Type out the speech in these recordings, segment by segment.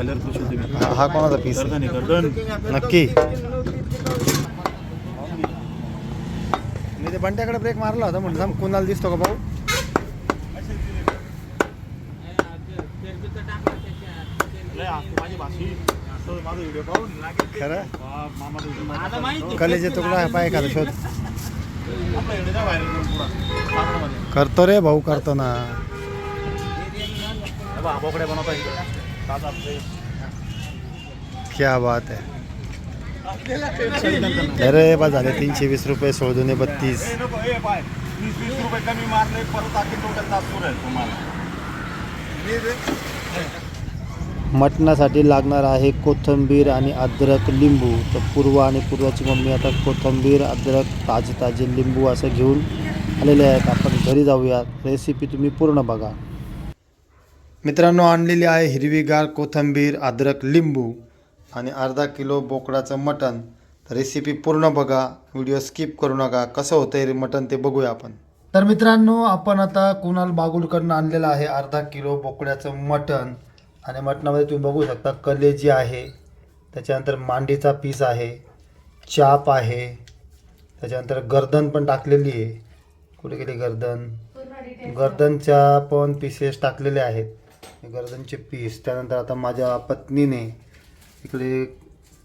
Colour खुश होते मी हा हा कोणाचा पीस आहे गर्दन आहे गर्दन. नक्की. मी ते बंट्याकडे ब्रेक मारला होता म्हणलं थांब, कुणाला दिसतो का भाऊ लय आ- माझी भाषी असं माझा व्हिडिओ पाहून लागेल. खरं? मामाचा व्हिडिओ माहिती कलेचे तुकडा पाय एखादा शोध. आपल्या व्हिडिओ जा व्हायरल करून पुढं. कानामध्ये. करतो रे भाऊ करतो ना. हे बघ, बनवता ताजा आपले. क्या बात आहे अरे बा झाले तीनशे वीस रुपये सोळदुने बत्तीस। मटणासाठी लागणार आहे कोथिंबीर आणि अद्रक लिंबू. तर पूर्व आणि पूर्वाची मम्मी आता कोथिंबीर अद्रक ताजे ताजे लिंबू असं घेऊन आलेले आहेत. आपण घरी जाऊया. रेसिपी तुम्ही पूर्ण बघा. मित्रांनो आणलेली आहे हिरवीगार कोथिंबीर अद्रक लिंबू. आणि अर्धा किलो बोकडाचं मटण. तर रेसिपी पूर्ण बघा. व्हिडिओ स्किप करू नका. कसं होतं आहे मटण ते बघूया आपण. तर मित्रांनो आपण आता कुणाल बागुलकडनं आणलेलं आहे अर्धा किलो बोकड्याचं मटण. आणि मटणामध्ये तुम्ही बघू शकता कलेजी आहे त्याच्यानंतर मांडीचा पीस आहे चाप आहे त्याच्यानंतर गर्दन पण टाकलेली आहे. कुठे गेली गर्दन? गर्दनच्या पण पीसेस टाकलेले आहेत. गर्दनचे पीस. त्यानंतर आता माझ्या पत्नीने इकडे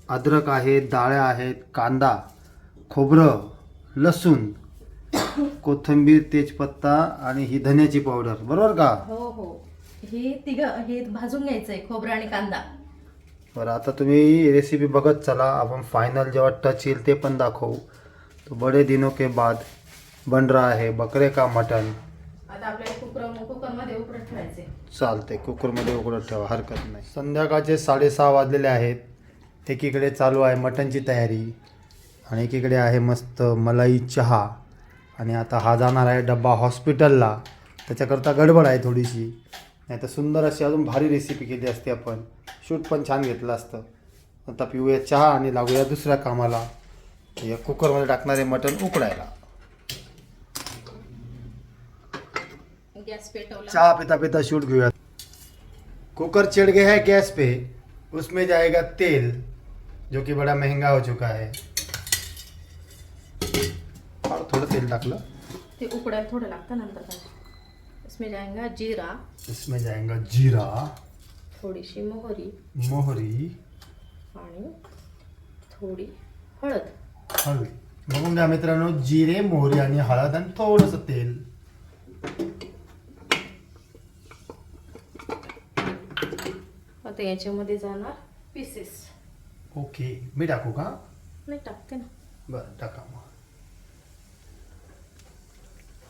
अद्रक आहे डाळ्या आहेत कांदा खोबरं लसूण कोथिंबीर तेजपत्ता आणि ही धन्याची पावडर बरोबर का? हो हो. हे तिघ हे भाजून घ्यायचंय खोबरं आणि कांदा. बरं आता तुम्ही रेसिपी बघत चला. आपण फायनल जेव्हा टच येईल ते पण दाखवू. तो बडे दिनों के बाद बन रहा है बकरे का मटन. आता आपल्याला कुकर कुकरमध्ये उकडत ठेवायचे. चालते कुकरमध्ये ठेवा हरकत नाही. संध्याकाळचे साडेसहा वाजलेले आहेत. एकीकडे चालू आहे मटनची तयारी आणि एकीकडे आहे मस्त मलाई चहा. आणि आता हा जाणार आहे डब्बा हॉस्पिटलला. त्याच्याकरता गडबड आहे थोडीशी. नाही तर सुंदर अशी अजून भारी रेसिपी केली असते आपण. शूट पण छान घेतलं असतं. आता पिऊया चहा आणि लागूया दुसऱ्या कामाला. या कुकरमध्ये टाकणारे मटण उकडायला. गॅस पेटवला. चाय पिता पिता शूट घेऊया कुकर चिड़ गया है गैस पे उसमें जाएगा तेल जो कि बड़ा महंगा हो चुका है. और थोड़ा तेल टाकलं ते उकडायला थोडं लागतं नंतर काय? इसमें जाएगा जीरा. इसमें जाएगा जीरा थोडीशी मोहरी. मोहरी आणि थोडी हळद. हळद. बघून घ्या मित्रांनो जिरे मोहरी आणि हळद आणि थोडंसं तेल. आता याच्यामध्ये जाणार पीसेस ओके मी टाकू का? नाही टाकते ना. बरं टाका मग.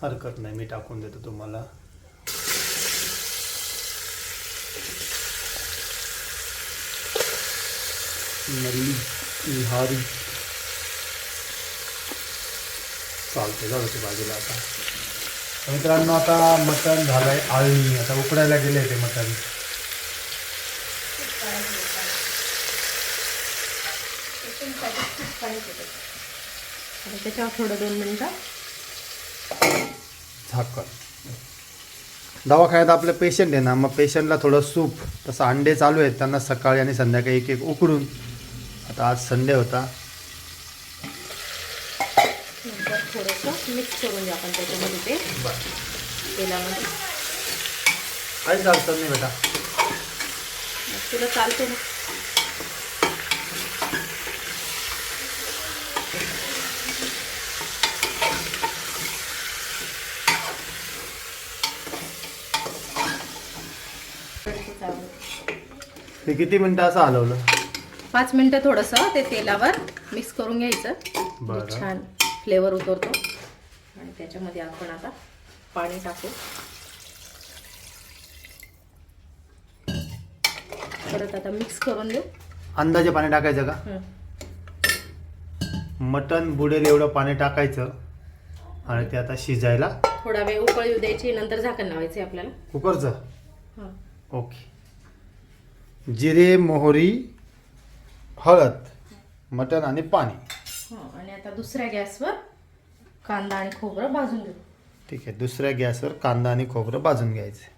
हरकत नाही मी टाकून देतो तुम्हाला. निहारी. चालते जाऊ ते बाजूला आता. तर मित्रांनो आता मटण झालंय आळणी. आता उकडायला गेले ते मटण. आणि त्याच्यावर थोडं दोन मिनटं. झाकण दवाखान्यात आपले पेशंट आहे ना मग पेशंटला थोडं सूप तसं अंडे चालू आहेत त्यांना सकाळी आणि संध्याकाळी एक एक उकडून. आता आज संडे होता. नंतर थोडंसं मिक्स करून घ्या आपण त्याच्यामध्ये ते. तेलामध्ये. काही चालतं नाही बेटा. तुला चालते ना. ते किती मिनटं असं हलवलं? पाच मिनटं थोडंसं ते तेलावर मिक्स करून घ्यायचं. छान फ्लेवर उतरतो. आणि त्याच्यामध्ये आपण आता पाणी टाकू. परत आता मिक्स करून देऊ. अंदाजे पाणी टाकायचं का? हं. मटण बुडेल एवढं पाणी टाकायचं. आणि ते आता शिजायला. थोडा वेळ उकळ येऊ द्यायची नंतर झाकण लावायचे आपल्याला. कुकरचं? हां. ओके. जिरे मोहरी हळद मटण आणि पाणी. हां आणि आता दुसऱ्या गॅसवर कांदा आणि खोबरं भाजून घेऊ. ठीक आहे दुसऱ्या गॅसवर कांदा आणि खोबरं भाजून घ्यायचे.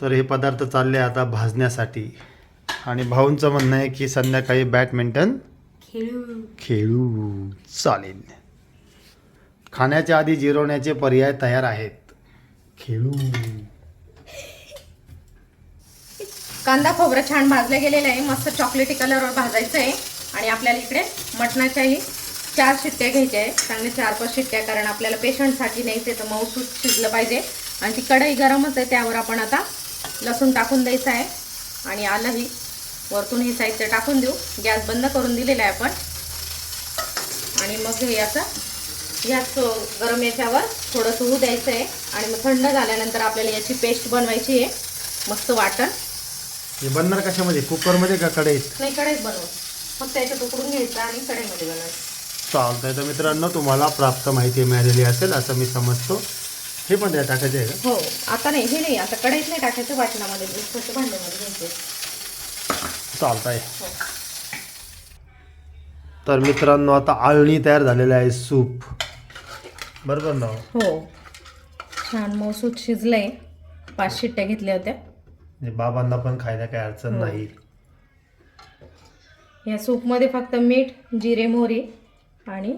तर हे पदार्थ चालले आता भाजण्यासाठी. आणि भाऊंचं म्हणणं आहे की संध्याकाळी बॅडमिंटन खेळू. खेळू. चालेल. खाण्याच्या आधी जिरवण्याचे पर्याय तयार आहेत. खेळू. कांदा खोबरं छान भाजलं गेलेलं आहे. मस्त चॉकलेटी कलरवर भाजायचं आहे. आणि आपल्याला इकडे मटणाच्याही चार शिट्ट्या घ्यायच्या आहे चांगले चार पाच शिट्ट्या कारण आपल्याला पेशंटसाठी न्यायचे तर मऊसूत शिजलं पाहिजे. आणि ती कढई गरमच आहे त्यावर आपण आता लसूण टाकून द्यायचं आहे. आणि आलंही वरतून हे साहित्य टाकून देऊ. गॅस बंद करून दिलेला आहे आपण. आणि मग हे असं ह्याच गरम याच्यावर थोडंसं होऊ द्यायचं आहे. आणि मग थंड झाल्यानंतर आपल्याला याची पेस्ट बनवायची आहे. मस्त वाटण. हे बनणार कशामध्ये? कुकरमध्ये का कढईत? नाही कढईत बनवू. फक्त उकडून घ्यायचं आणि कढईमध्ये बनवायचं. चालतंय. तर मित्रांनो तुम्हाला प्राप्त माहिती मिळालेली असेल असं मी समजतो. हे पण त्या टाकायचे आहे का? हो. आता नाही हे नाही. आता कढईत नाही टाकायचं वाटणामध्ये भांड्यामध्ये घ्यायचे. चालतंय. हो. तर मित्रांनो आता आळणी तयार झालेलं आहे सूप. बरोबर ना? हो. छान मौसूद शिजलंय. पाच शिट्ट्या घेतल्या होत्या. म्हणजे बाबांना पण खायला काही अडचण हो. नाही. या सूपमध्ये फक्त मीठ जिरे मोहरी आणि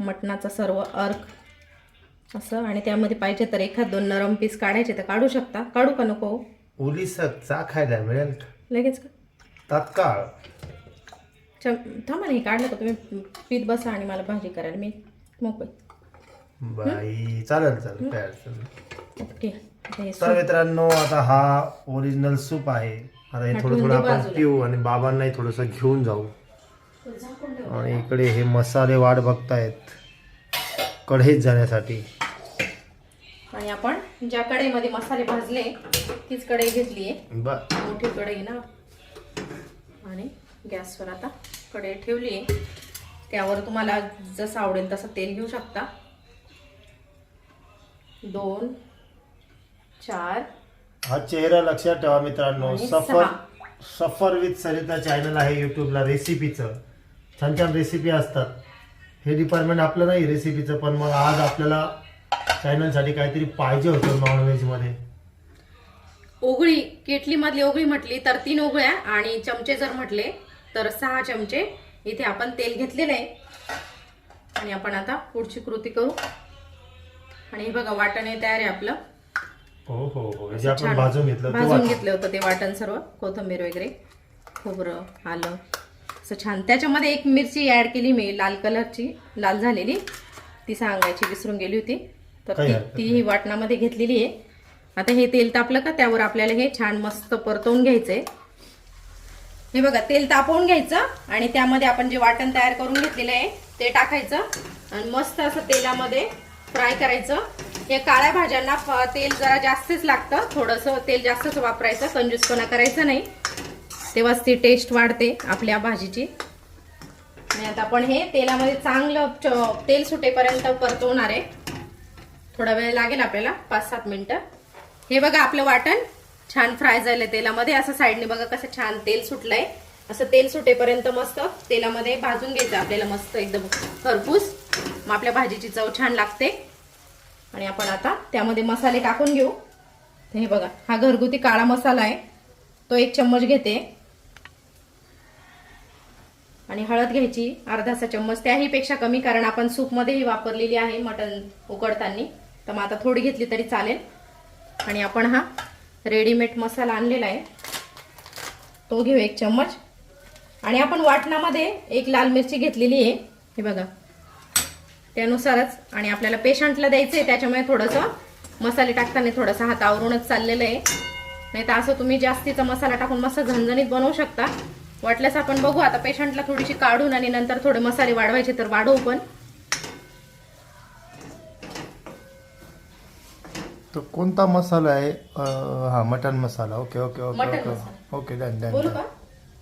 मटणाचा सर्व अर्क असं आणि त्यामध्ये पाहिजे तर एखाद दोन नरम पीस काढायचे तर काढू शकता. काढू का नको? ओली चा खायला मिळेल का? लगेच का? तात्काळ. चम थांबा नाही काढलं का तुम्ही? पीत बसा आणि मला भाजी करायला. मी मोकळी. बाई चालेल चालेल काय अडचण नाही. ओके. तर मित्रांनो आता हा ओरिजिनल सूप आहे. आता हे थोडं थोडं आपण. पिऊ आणि बाबांनाही थोडंसं घेऊन जाऊ. आणि इकडे हे मसाले वाट बघतायत. कढईत जाण्यासाठी. आणि आपण ज्या कढईमध्ये मसाले भाजले तीच कढई घेतली आहे. मोठी कढई ना. आणि गॅसवर आता कढई ठेवली आहे. त्यावर तुम्हाला जसं आवडेल तसं तेल घेऊ शकता. दोन चार. हा चेहरा लक्षात ठेवा मित्रांनो. आणि सफर. सफर विथ सरिता चॅनल आहे युट्यूबला रेसिपीचं छान छान रेसिपी असतात. हे डिपार्टमेंट आपलं नाही रेसिपीचं पण मग आज आपल्याला चॅनलसाठी काहीतरी पाहिजे होतं नॉनव्हेजमध्ये ओगळी केटलीमधली ओगळी म्हटली तर तीन ओगळ्या आणि चमचे जर म्हटले तर सहा चमचे. इथे आपण तेल घेतलेलं आहे. आणि आपण आता पुढची कृती करू. आणि हे बघा वाटणे तयार आहे आपलं. हो हो हो. जे आपण छान भाजून घेतलं ते भाजून वाट- घेतलं होतं ते वाटण सर्व कोथिंबीर वगैरे खोबरं आलं. असं छान. त्याच्यामध्ये एक मिरची ऍड केली मी लाल कलरची लाल झालेली. ती सांगायची विसरून गेली होती. तर काही ती हरकत ती ही वाटणामध्ये घेतलेली आहे. आता हे तेल तापलं का? त्यावर आपल्याला हे छान मस्त परतवून घ्यायचंय. हे बघा तेल तापवून घ्यायचं आणि त्यामध्ये आपण जे वाटण तयार करून घेतलेलं आहे ते टाकायचं. आणि मस्त असं तेलामध्ये फ्राय करायचं. हे काळ्या भाज्यांना तेल जरा जास्तच लागतं. थोडंसं तेल जास्तच वापरायचं. कंजूसपणा करायचं नाही. तेव्हाच ती टेस्ट वाढते आपल्या भाजीची. आणि आता आपण हे तेलामध्ये चांगलं च- तेल सुटेपर्यंत परतवणार आहे. थोडा वेळ लागेल आपल्याला. पाच सात मिनिटं. हे बघा आपलं वाटण. छान फ्राय झालंय तेलामध्ये. असं साईडने बघा कसं छान तेल सुटलंय. असं तेल सुटेपर्यंत मस्त तेलामध्ये भाजून घ्यायचं आपल्याला मस्त एकदम खरपूस. मग आपल्या भाजीची चव छान लागते. आणि आपण आता त्यामध्ये मसाले टाकून घेऊ. तर हे बघा हा घरगुती काळा मसाला आहे. तो एक चम्मच घेते. आणि हळद घ्यायची अर्धासा चम्मच. त्याहीपेक्षा कमी कारण आपण सूपमध्येही वापरलेली आहे मटण उकडताना. तर मग आता थोडी घेतली तरी चालेल. आणि आपण हा रेडीमेड मसाला आणलेला आहे. तो घेऊ एक चम्मच. आणि आपण वाटणामध्ये एक लाल मिरची घेतलेली आहे. हे बघा त्यानुसारच आणि आपल्याला पेशंटला द्यायचं आहे त्याच्यामुळे थोडंसं मसाले टाकताना थोडंसं हात आवरूनच चाललेलं आहे. नाही तर असं तुम्ही जास्तीचा मसाला टाकून मस्त झणझणीत बनवू शकता. वाटल्यास आपण बघू आता पेशंटला थोडीशी काढून आणि नंतर थोडे मसाले वाढवायचे तर वाढवू पण. तो कोणता मसाला आहे? हा मटन मसाला. Okay okay okay mutton okay. मसाला. ओके डन डन बोलू डन. का?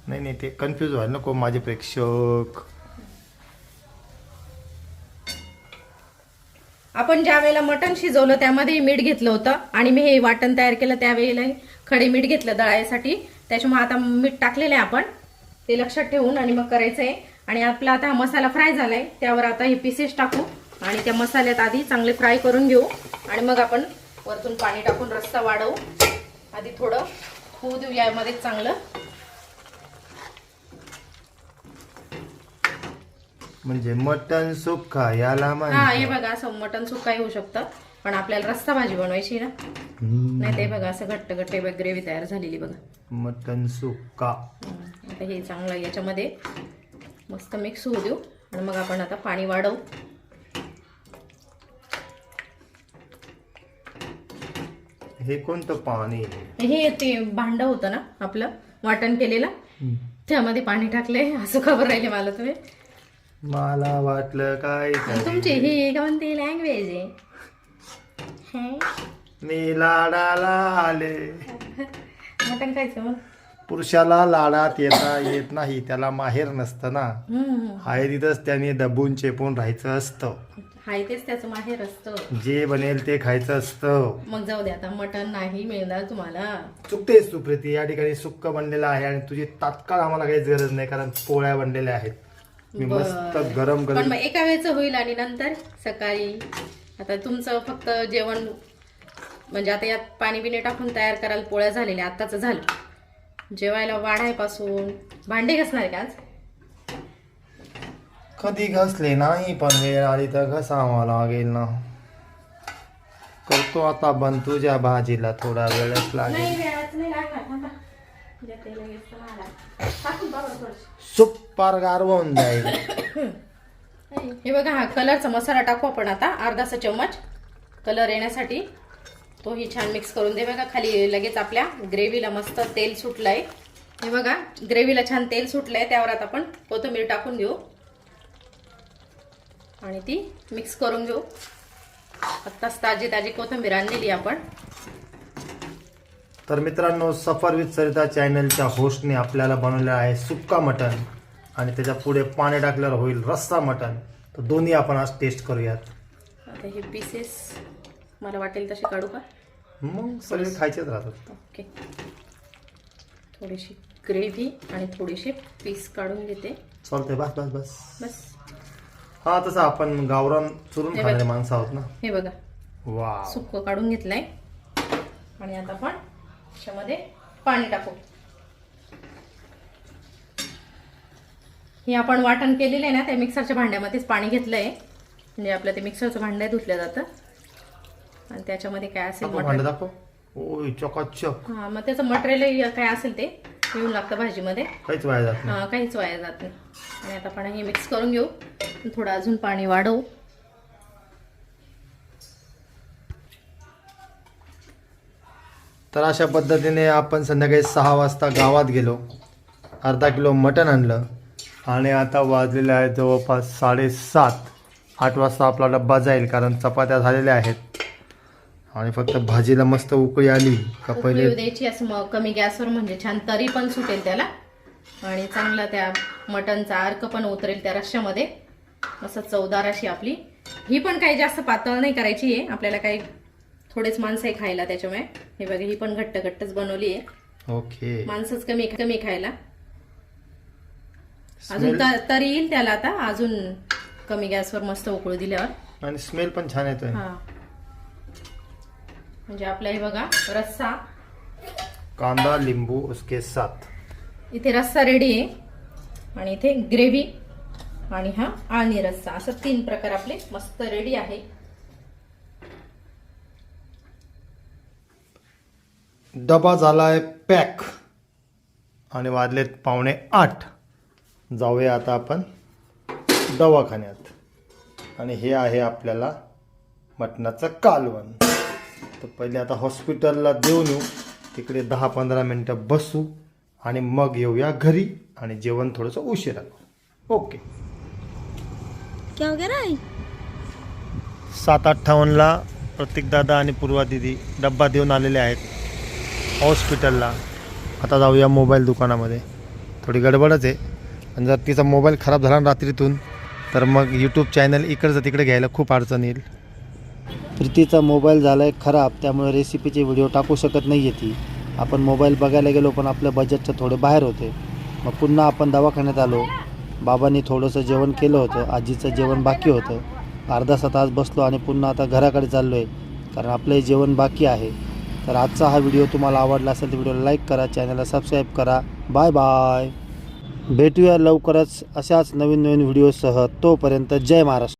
नाही नाही ते कन्फ्यूज व्हायला नको माझे प्रेक्षक. आपण ज्या वेळेला मटण शिजवलं त्यामध्ये मीठ घेतलं होतं. आणि मी हे वाटण तयार केलं त्यावेळेला खडे मीठ घेतलं दळायसाठी. त्याच्यामुळे आता मीठ टाकलेलं आहे आपण. ते लक्षात ठेवून आणि मग करायचं आहे. आणि आपला आता हा मसाला फ्राय झालाय. त्यावर आता हे पीसेस टाकू. आणि त्या मसाल्यात आधी चांगले फ्राय करून घेऊ. आणि मग आपण वरतून पाणी टाकून रस्सा वाढवू. आधी थोडं होऊ देऊ. यामध्ये चांगलं म्हणजे मटन सुक्का याला हा हे बघा असं मटन सुकाही होऊ शकतं पण आपल्याला रस्सा भाजी बनवायची ना. नाही ते बघा असं घट्ट घट्ट ग्रेव्ही तयार झालेली बघा. मटन सुक्का आता हे चांगलं याच्यामध्ये मस्त मिक्स होऊ देऊ. आणि मग आपण आता पाणी वाढवू. हे कोणतं पाणी? हे ते भांड होतं ना आपलं वाटण केलेलं. त्यामध्ये पाणी टाकले असं खबर राहिले मला तुम्ही. मला वाटलं काय तुमची ही कोणती लँग्वेज आहे? मी लाडाला आले. मटण खायचं मग पुरुषाला लाडात येता येत नाही त्याला माहेर नसतं ना. आहे तिथंच त्याने दबून चेपून राहायचं असतं. हाय तेच त्याचं माहेर असतं. जे बनेल ते खायचं असतं. मग जाऊ दे आता मटण नाही मिळणार तुम्हाला. चुकतेच सुप्रीती या ठिकाणी सुक्क बनलेलं आहे आणि तुझी तात्काळ आम्हाला काहीच गरज नाही कारण पोळ्या बनलेल्या आहेत. मी. मस्त गरम पण गरम मग एका वेळचं होईल आणि नंतर सकाळी आता तुमचं फक्त जेवण म्हणजे आता यात पाणी बिणी टाकून तयार करायला पोळ्या झालेल्या आत्ताच झालं जेवायला वाढायपासून भांडे घासणार आहे का आज कधी घसले नाही पण वेळ आली तर घसावा लागेल ना करतो आता बंद तुझ्या भाजीला थोडा वेळच लागेल नाही वेळाच नाही लागणार थांबा. तुम्हाला. टाकून बघा थोडंसं. सुपर गारवून जाईल. हे बघा हा कलरचा मसाला टाकू आपण आता. अर्धासा चम्मच. कलर येण्यासाठी तोही छान मिक्स करून दे. बघा खाली लगेच आपल्या ग्रेव्हीला मस्त तेल सुटलंय. हे बघा ग्रेव्हीला छान तेल सुटलंय. त्यावर आता आपण कोथिंबीर टाकून घेऊ आणि ती मिक्स करून घेऊ. आत्ताच ताजी ताजी कोथिंबीर आणलेली आपण. तर मित्रांनो सफर विथ सरिता चॅनलच्या होस्टने आपल्याला बनवलेलं आहे सुक्का मटन आणि त्याच्या पुढे पाणी टाकल्यावर होईल रस्सा मटन तर दोन्ही आपण आज टेस्ट करूयात. आता हे पीसेस मला वाटेल तसे काढू का? मग सगळे खायचेच राहतात. ओके थोडीशी ग्रेव्ही आणि थोडीशी पीस काढून घेते. चालतंय बस बस बस. बस. हा तसं आपण गावरान चुरून हे खाणारे. माणसं आहोत ना? हे बघा. वा सुक्क काढून घेतलंय. आणि आता आपण त्याच्यामध्ये पाणी टाकू. हे आपण वाटण केलेलं आहे ना त्या मिक्सरच्या भांड्यामध्येच पाणी घेतलंय. म्हणजे आपलं ते मिक्सरचं भांडं धुतलं जातं. आणि त्याच्यामध्ये काय असेल हा मग त्याचं मटेरियल काय असेल ते येऊन लागतं भाजीमध्ये. काहीच वाया जात नाही. हा, काहीच वाया जात नाही. आणि आता आपण हे मिक्स करून घेऊ. थोडं अजून पाणी वाढवू. तर अशा पद्धतीने आपण संध्याकाळी सहा वाजता गावात गेलो. अर्धा किलो मटण आणलं आणि आता वाजलेले आहेत जवळपास साडेसात. आठ वाजता आपला डब्बा जाईल कारण चपात्या झालेल्या आहेत. आणि फक्त भाजीला मस्त उकळी आली का उकळी पहिले द्यायची असं मग कमी गॅसवर म्हणजे छान तरी पण सुटेल त्याला. आणि चांगला त्या मटनचा अर्क पण उतरेल त्या रश्श्यामध्ये. असं चवदार अशी आपली. ही पण काही जास्त पातळ नाही करायची आहे. आपल्याला काही थोडेच माणसं आहे खायला त्याच्यामुळे. हे बघा ही पण घट्ट घट्टच बनवली आहे. ओके. माणसंच कमी कमी खायला. अजून तरी येईल त्याला आता. अजून कमी गॅसवर मस्त उकळू दिल्यावर. आणि स्मेल पण छान येतोय. हा. म्हणजे आपला हे बघा रस्सा. कांदा लिंबू उसके साथ. इथे रस्सा रेडी आहे. आणि इथे ग्रेव्ही आणि हा आळणी रस्सा. असं तीन प्रकार आपले मस्त रेडी आहे. डबा झालाय पॅक. आणि वाजलेत पावणे आठ. जाऊया आता आपण दवाखान्यात. आणि हे आहे आपल्याला मटणाचं कालवण. तर पहिले आता हॉस्पिटलला देऊन येऊ. तिकडे दहा पंधरा मिनटं बसू. आणि मग येऊया घरी. आणि जेवण थोडंसं उशिरा ओके. क्या हो गया ना सात अठ्ठावन्नला प्रतीकदादा आणि पूर्वा दिदी डब्बा देऊन आलेले आहेत. हॉस्पिटलला. आता जाऊया मोबाईल दुकानामध्ये. थोडी गडबडच आहे. आणि जर तिचा मोबाईल खराब झाला ना रात्रीतून तर मग यूट्यूब चॅनल इकडचं तिकडे घ्यायला खूप अडचण येईल. प्रीतीचा मोबाईल झाला आहे खराब त्यामुळे रेसिपीचे व्हिडिओ टाकू शकत नाही आहे ती. आपण मोबाईल बघायला गेलो पण आपल्या बजेटच्या थोडे बाहेर होते. मग पुन्हा आपण दवाखान्यात आलो. बाबांनी थोडंसं जेवण केलं होतं. आजीचं जेवण बाकी होतं. अर्धा तास बसलो आणि पुन्हा आता घराकडे चाललो आहे कारण आपलं हे जेवण बाकी आहे. तर आजचा हा व्हिडिओ तुम्हाला आवडला असेल तर व्हिडिओला लाईक करा चॅनलला सबस्क्राईब करा. Bye bye. भेटूया लवकरच अशाच नवीन नवीन व्हिडिओसह. तोपर्यंत जय महाराष्ट्र.